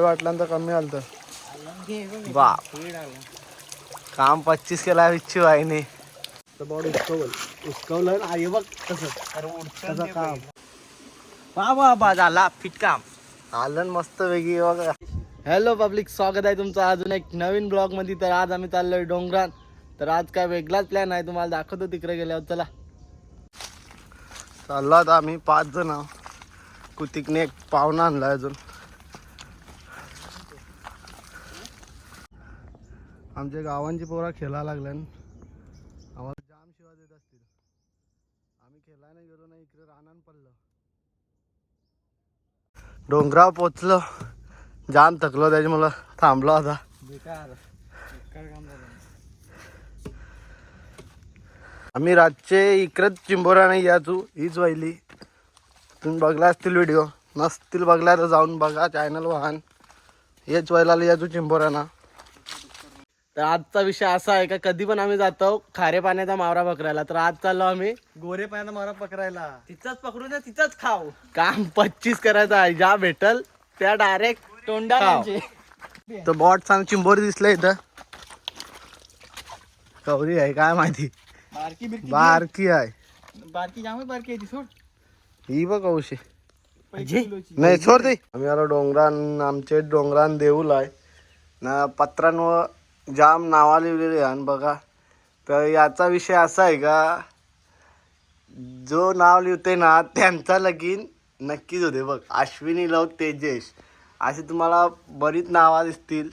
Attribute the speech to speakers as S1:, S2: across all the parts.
S1: वाटल्यानंतर कमी आलं बा काम पच्चीस केला इच्छू आईने बॉड उचकवल. उचकवलं आई बघ कसं. कसं काम.
S2: वा वा बा झाला. फिट काम.
S1: आलं मस्त वेगळी बघा. हॅलो पब्लिक स्वागत आहे तुमचं अजून एक नवीन ब्लॉगमध्ये. तर आज आम्ही चाललोय डोंगरात तर आज काय वेगळाच प्लॅन आहे तुम्हाला दाखवतो तिकडे गेल्यावर. चला. चाललो आता आम्ही पाच जण. आहोत. कुतिकने एक पाहुणा आणलाय अजून. आमच्या गावांची पोरा खेळायला लागल्या आम्हाला जाम शिवा देत असतील. आम्ही खेळायला गेलो नाही इकडे रानान पडलं. डोंगरावर पोचलो. जाम थकलो त्याच्यामुळं थांबलो आता.
S2: बेकार.
S1: आम्ही रातचे इकडंच चिंबोरा नाही याचू हीच वाहिली. तुम्ही बघला असतील व्हिडिओ. नसतील बघला तर जाऊन बघा. चॅनल वाहन हेच व्हायला याचू चिंबोराना तर आजचा विषय असा आहे का कधी पण आम्ही जातो खारे पाण्याचा मावरा पकडायला. तर आज चाललो आम्ही
S2: गोरे पायानं मारा पकडायला. तिथंच पकडून द्या तिथंच खाऊ.
S1: काम पच्चीस करायचं आहे. ज्या भेटल त्या डायरेक्ट
S2: तोंडा
S1: खाव. तर बॉट सांग चिंबोरी दिसलं इथं. कवरी आहे काय माहिती?
S2: बारकी बिरकी
S1: बारकी आहे.
S2: बारकी जाम बारकी आहे ती सोड.
S1: ही बघ कौशी. नाही सोड दे आम्ही आलो डोंगरान आमचे डोंगरान देऊल आहे. ना पत्रांवर जाम नावा लिहिलेली आहे आणि बघा. तर याचा विषय असा आहे का जो नाव लिहिते ना त्यांचा लगीन नक्कीच होते बघ अश्विनी लव तेजेश अशी तुम्हाला बरीच नावा दिसतील.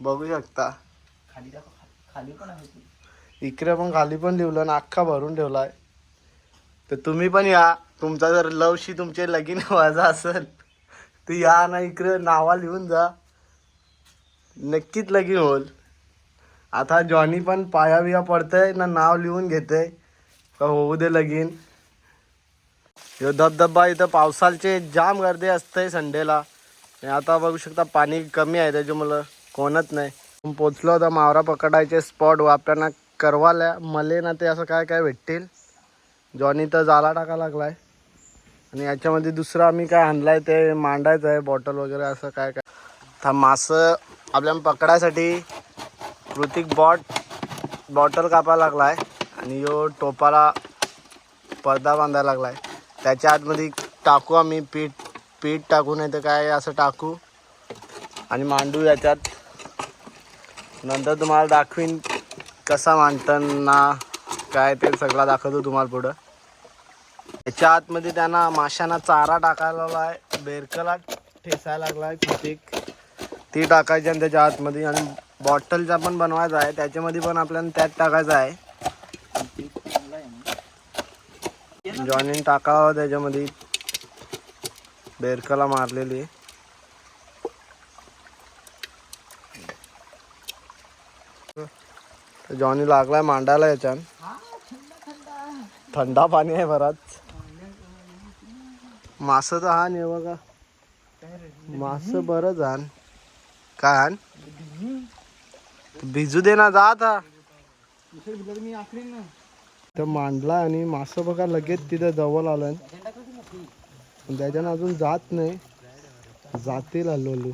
S1: बघू शकता.
S2: खाली खाली- पण आहे.
S1: इकडे पण खाली पण लिहिलं आणि अख्खा भरून ठेवलाय. तर तुम्ही पण या. तुमचा जर लवशी तुमचे लगीन व्हायचा असेल तर या ना इकडे नावा लिहून जा. नक्कीच लगीन होल. आता जॉनी पण पाया बिया पडतंय ना नाव लिहून घेते का होऊ दे लगीन. ह्यो धबधबा इथं पावसाळचे जाम गर्दी असते संडेला. आणि आता बघू शकता पाणी कमी आहे त्याच्यामुळं कोणच नाही. पोचलो होता मावरा पकडायचे स्पॉट आपल्याला करवाल्या. मले ना ते असं काय काय भेटतील? जॉनी तर जाला टाका लागलाय. आणि याच्यामध्ये दुसरं आम्ही काय आणलाय ते मांडायचं आहे बॉटल वगैरे असं काय काय था मासं आपल्याला पकडायसाठी कृतिक बॉट बॉटल कापायला लागला आहे आणि यो टोपाला पडदा बांधायला लागला आहे त्याच्या आतमध्ये टाकू आम्ही पीठ पीठ टाकू नाही तर काय असं टाकू. आणि मांडू याच्यात. नंतर तुम्हाला दाखवीन कसा मांडताना काय ते सगळं दाखवतो तुम्हाला पुढं. याच्या आतमध्ये त्यांना माशांना चारा टाकायला आहे बेरकला ठेसायला आहे कृतिक ती टाकायची आणि त्याच्या आतमध्ये आणि बॉटलचा पण बनवायचा आहे. त्याच्यामध्ये पण आपल्याला त्यात टाकायचा आहे. जॉनीन टाकावं त्याच्यामध्ये. बेरकला मारलेली. जॉनी लागलाय मांडायला याच्यान थंडा पाणी आहे बराच. मास तर हा नेव बघा. मास बरंच जाण काय आण भिजू दे ना जा आता।
S2: तर
S1: मांडला आणि मास बघा लगेच तिथं जवळ आलं त्याच्यानं अजून जात नाही. जातील हळूहळू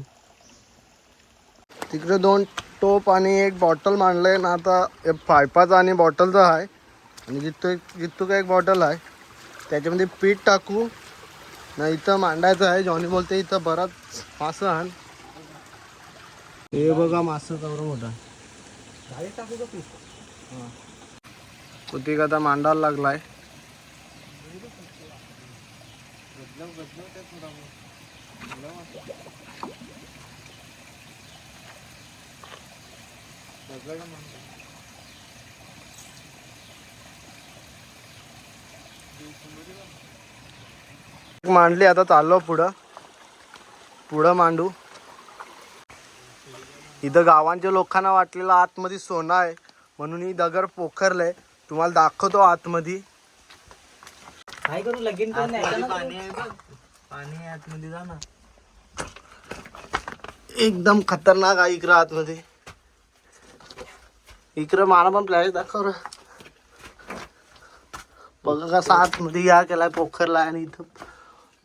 S1: तिकडे दोन टोप आणि एक बॉटल मांडलंय ना आता पायपाचा आणि बॉटलचा आहे. आणि जिथं जिथं का एक बॉटल आहे त्याच्यामध्ये पीठ टाकू. ना इथं मांडायचं आहे. जॉनी बोलते इथं बराच मासं आण. हे बघा मासा कवर मोठा.
S2: डायरेक्ट का
S1: कुतिक आता मांडायला लागलाय. मांडली आता चाललो पुढं. पुढं मांडू. इथं गावांच्या लोकांना वाटलेलं आतमध्ये सोनं आहे. म्हणून ही दगड पोखरलंय. तुम्हाला दाखवतो आतमध्ये.
S2: काय करू लगीन पण नाही पाणी आहे बघ. पाणी आतमध्ये जा ना.
S1: एकदम खतरनाक आहे इकडं आतमध्ये. इकडं मला पण प्लॅन दाखव रे. बघा कसा आतमध्ये या केलाय पोखरला आणि इथं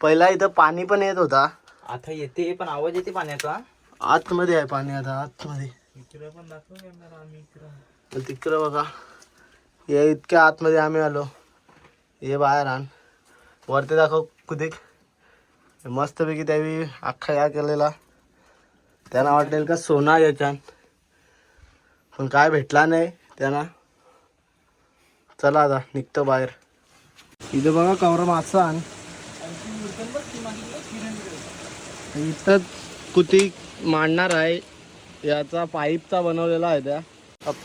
S1: पहिला इथं पाणी पण येत होता.
S2: आता येते पण आवाज येते पाण्याचा.
S1: आतमध्ये आहे पाणी आता आतमध्ये. तिकडं बघा हे इतक्या आतमध्ये आम्ही आलो. हे बाहेर आण. वरती दाखव कुदिक. मस्तपैकी त्यावेळी अख्खा या केलेला त्यांना वाटेल का सोना याच्यात पण काय भेटला नाही त्यांना. चला आता निघतो बाहेर. इथं बघा कवरा मासा आण. इथं कुती मांडणार आहे. याचा पाईपचा बनवलेला आहे त्या.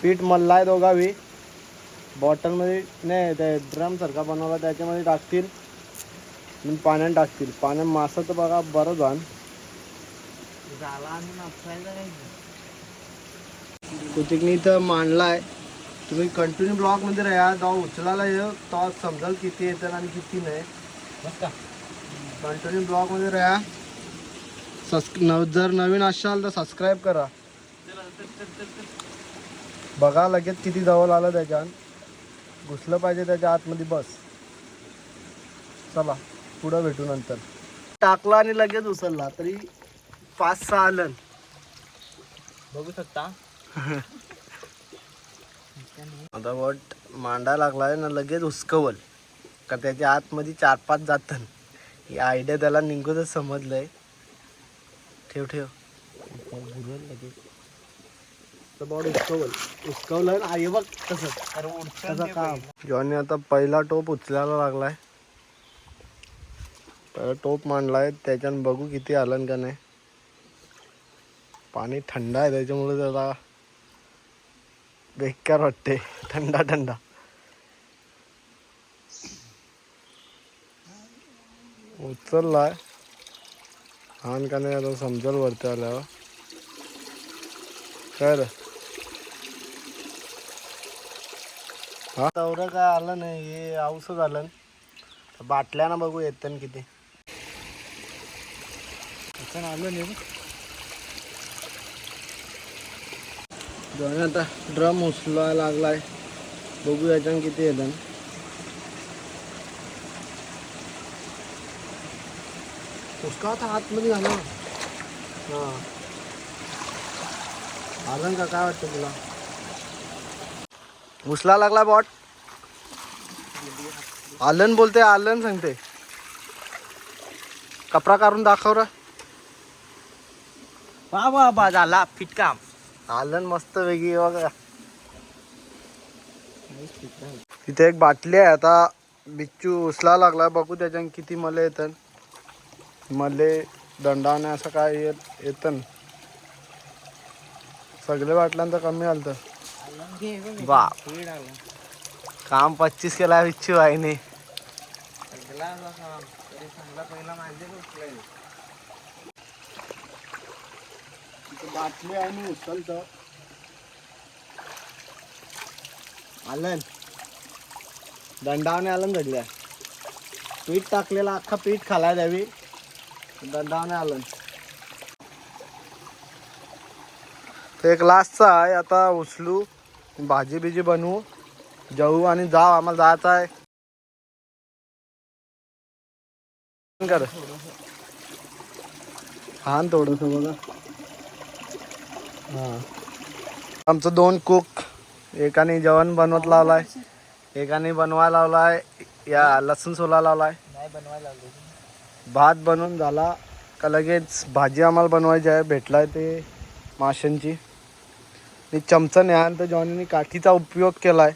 S1: पीठ मल्ला आहे दोघावी बॉटलमध्ये नाही ते ड्रम सारखा बनवला त्याच्यामध्ये टाकतील. पाण्यात टाकतील. पाण्यात मासा तर बघा बरं जाण कुतिकनी इथं मांडला आहे तुम्ही कंटिन्यू ब्लॉकमध्ये राहा. जेव्हा उचलायला येऊ. तेव्हा समजाल किती येतं आणि किती नाही. कंटिन्यू ब्लॉगमध्ये राहा. सब्स नव जर नवीन असाल तर सबस्क्राईब करा. बघा लगेच किती जवळ आलं त्याच्यात. घुसलं पाहिजे त्याच्या आतमध्ये बस. चला पुढं भेटू नंतर. टाकला आणि लगेच उचलला तरी पाच सहा आलं
S2: बघू शकता.
S1: आता वट मांडा लागलाय ना लगेच उचकवल का त्याच्या आतमध्ये चार पाच जातं ही आयडिया त्याला निघूनच समजलंय. ठेव ठेव. उचकवल. उचकवलं आई बघ तसं. त्याचं काम.
S2: पहिलं.
S1: जॉनी आता पहिला टोप उचलायला लागलाय. पहिला टोप मांडलाय त्याच्यानं बघू किती आलं का नाही. पाणी थंड आहे त्याच्यामुळे त्याला बेकार वाटते. थंडा थंडा. उचललाय. हान का नाही आता समजेल वरती आल्यावर. काय रे? हा? तेवढं काय आलं नाही हे औषध आलं. बाटल्यानं बघू येतं किती. आलं नाही आता. ड्रम उचलायला लागलाय. बघू याच्यानं किती येतं. उसका आता आतमध्ये झाला हा। आलं का काय वाटतं तुला उचला लागला बॉट। आलन बोलते आलन सांगते। कपडा काढून दाखव रा।
S2: वा वा बा झाला फिटका
S1: आलन मस्त वेगळी बघा. तिथे एक बाटली आहे आता बिच्चू उचला लागला बघू त्याच्यात किती मले येतं मले दंडावणे असं काय येत येतं सगळे बाटल्यांचं कमी आलं वा. काम पच्चीस केला बिच्चू आईने बाटली आहे मी उचलतो आलन. दंडावने आलन घडल्या पीठ टाकलेला अख्खा पीठ खालाय द्यावी दंडावने आलन ते एक लास्टचा आहे. आता उचलू. भाजी बिजी बनवू. जाऊ आणि जाऊ आम्हाला जायचं आहे. कर. हा थोडस बघा. हा. आमचं दोन कुक एकाने जेवण बनवत लावलाय. एकाने बनवायला लावलाय. या लसूण सोला लावलाय.
S2: नाही बनवायला लावलं
S1: भात बनवून झाला. का लगेच भाजी आम्हाला बनवायची आहे भेटलाय ते माशांची. मी चमचा न्या तर जॉनीने काठीचा उपयोग केला आहे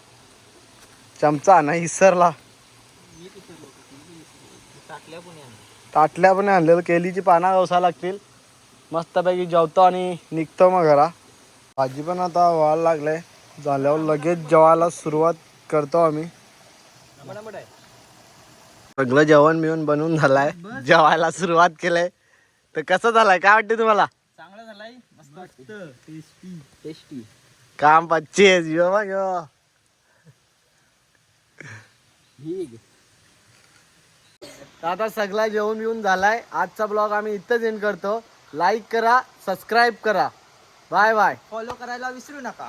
S1: चमचा नाही इसरला. ताटल्या पण आणलेलं केलीची पानं गवसा लागतील. मस्तपैकी जेवतो आणि निघतो मग घरा. भाजी पण आता व्हायला लागलंय. झाल्यावर लगेच जेवायला सुरुवात करतो आम्ही. सगळं जेवण मिळून बनवून झालाय. जेवायला सुरुवात केलंय. तर कसं झालंय? काय वाटते तुम्हाला?
S2: चांगला झालाय. मस्त. टेस्टी टेस्टी
S1: काम पच्चीस. यो बघ यो.
S2: ठीक.
S1: तर आता सगळा जेवण येऊन झालाय. आजचा ब्लॉग आम्ही इथंच एंड करतो. लाईक करा सबस्क्राईब करा. बाय बाय
S2: फॉलो करायला विसरू नका.